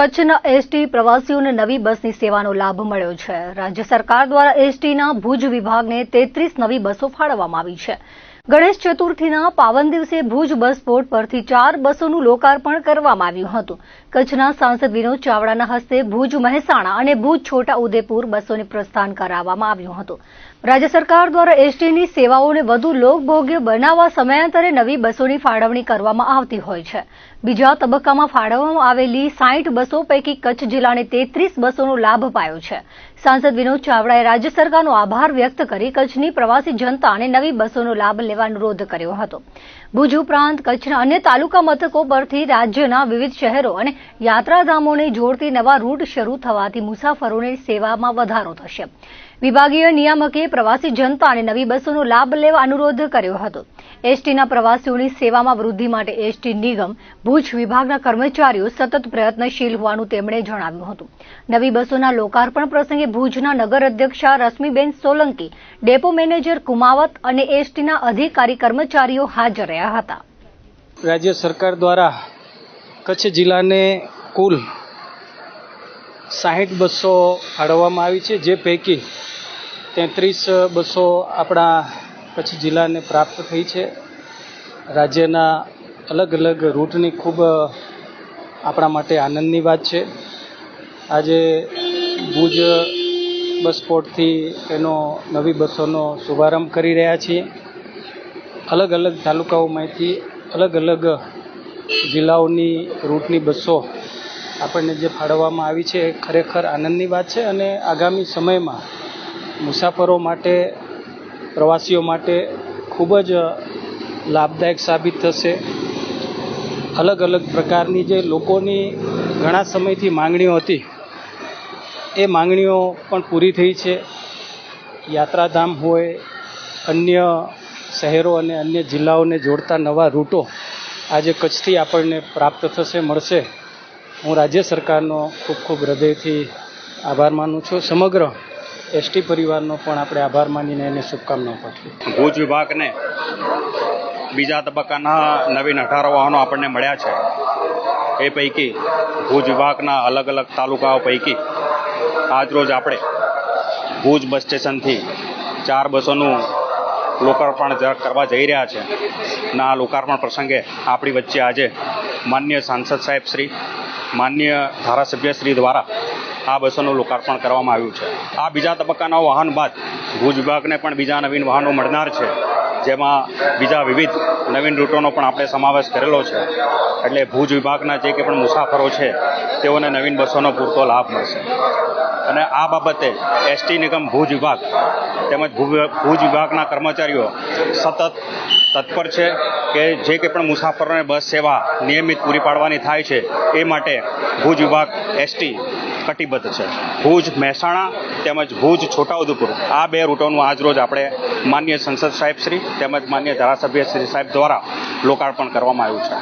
કચ્છના એસટી પ્રવાસીઓને નવી બસની સેવાનો લાભ મળ્યો છે. રાજ્ય સરકાર દ્વારા એસટીના ભુજ વિભાગને તેત્રીસ નવી બસો ફાળવવામાં આવી છે. ગણેશ ચતુર્થીના પાવન દિવસે ભુજ બસ પોર્ટ પરથી ચાર બસોનું લોકાર્પણ કરવામાં આવ્યું હતું. કચ્છના સાંસદ વિનોદ ચાવડાના હસ્તે ભુજ મહેસાણા અને ભુજ છોટા ઉદેપુર બસોને પ્રસ્થાન કરાવવામાં આવ્યું હતું. રાજ્ય સરકાર દ્વારા એસટીની સેવાઓને વધુ લોકભોગ્ય બનાવવા સમયાંતરે નવી બસોની ફાળવણી કરવામાં આવતી હોય છે. બીજા તબક્કામાં ફાળવવામાં આવેલી સાઠ બસો પૈકી કચ્છ જિલ્લાને તેત્રીસ બસોનો લાભ પાયો છે. સાંસદ વિનોદ ચાવડાએ રાજ્ય સરકારનો આભાર વ્યક્ત કરી કચ્છની પ્રવાસી જનતાને નવી બસોનો લાભ લેવા અનુરોધ કર્યો હતો. ભુજ ઉપરાંત કચ્છના અન્ય તાલુકા મથકો પરથી રાજ્યના વિવિધ શહેરો અને યાત્રાધામોને જોડતી નવા રૂટ શરૂ થવાથી મુસાફરોની સેવામાં વધારો થશે. વિભાગીય નિયામકે પ્રવાસી જનતાને નવી બસોનો લાભ લેવા અનુરોધ કર્યો હતો. એસટીના પ્રવાસીઓની સેવામાં વૃદ્ધિ માટે એસટી નિગમ, ભુજ વિભાગના કર્મચારીઓ સતત પ્રયત્નશીલ હોવાનું તેમણે જણાવ્યું હતું. નવી બસોના લોકાર્પણ પ્રસંગે ભુજના નગર અધ્યક્ષા રશ્મિબેન સોલંકી, ડેપો મેનેજર કુમાવત અને એસટીના અધિકારી કર્મચારીઓ હાજર રહ્યા હતા. રાજ્ય સરકાર દ્વારા કચ્છ જિલ્લાને કુલ સાહીઠ બસો ફાળવવામાં આવી છે, જે પૈકી તેત્રીસ, બસો આપણા કચ્છ જિલ્લાને પ્રાપ્ત થઈ છે. રાજ્યના અલગ અલગ રૂટની ખૂબ આપણા માટે આનંદની વાત છે. આજે ભુજ બસ સ્પોટથી એનો નવી બસોનો શુભારંભ કરી રહ્યા છીએ. અલગ અલગ તાલુકાઓમાંથી અલગ અલગ જિલ્લાઓની રૂટની બસો આપણને જે ફાળવવામાં આવી છે, એ ખરેખર આનંદની વાત છે અને આગામી સમયમાં મુસાફરો માટે, પ્રવાસીઓ માટે ખૂબ જ લાભદાયક સાબિત થશે. અલગ અલગ પ્રકારની જે લોકોની ઘણા સમયથી માંગણીઓ હતી, એ માંગણીઓ પણ પૂરી થઈ છે. યાત્રાધામ હોય, અન્ય શહેરો અને અન્ય જિલ્લાઓને જોડતા નવા રૂટો આજે કચ્છથી આપણને પ્રાપ્ત થશે, મળશે. હું રાજ્ય સરકારનો ખૂબ ખૂબ હૃદયથી આભાર માનું છું. સમગ્ર એસટી પરિવારનો પણ આપણે આભાર માનીને એને શુભકામનાઓ પાઠવી. ભુજ વિભાગને બીજા તબક્કાના નવીન અઢાર વાહનો આપણને મળ્યા છે. એ પૈકી ભુજ વિભાગના અલગ અલગ તાલુકાઓ પૈકી આજરોજ આપણે ભુજ બસ સ્ટેશનથી ચાર બસોનું લોકાર્પણ કરવા જઈ રહ્યા છે. ના આ લોકાર્પણ પ્રસંગે આપણી વચ્ચે આજે માન્ય સાંસદ સાહેબ શ્રી, માન્ય ધારાસભ્ય શ્રી દ્વારા આ બસોનું લોકાર્પણ કરવામાં આવ્યું છે. આ બીજા તબક્કાના વાહન બાદ ભુજ વિભાગને પણ બીજા નવીન વાહનો મળનાર છે. જેમાં બીજા વિવિધ નવીન રૂટોનો પણ આપણે સમાવેશ કરેલો છે. એટલે ભુજ વિભાગના જે કે પણ મુસાફરો છે, તેઓને નવીન બસોનો પૂરતો લાભ મળશે. અને આ બાબતે એસટી નિગમ ભુજ વિભાગ તેમજ ભુજ વિભાગના કર્મચારીઓ સતત તત્પર છે કે જે કંઈ પણ મુસાફરોને બસ સેવા નિયમિત પૂરી પાડવાની થાય છે, એ માટે ભુજ વિભાગ એસટી કટિબદ્ધ છે. ભુજ, મહેસાણા તેમજ ભુજ, છોટાઉદેપુર. આ બે રૂટોનું આજરોજ આપણે માન્ય સંસદ સાહેબ શ્રી તેમજ માન્ય ધારાસભ્ય શ્રી સાહેબ દ્વારા લોકાર્પણ કરવામાં આવ્યું છે.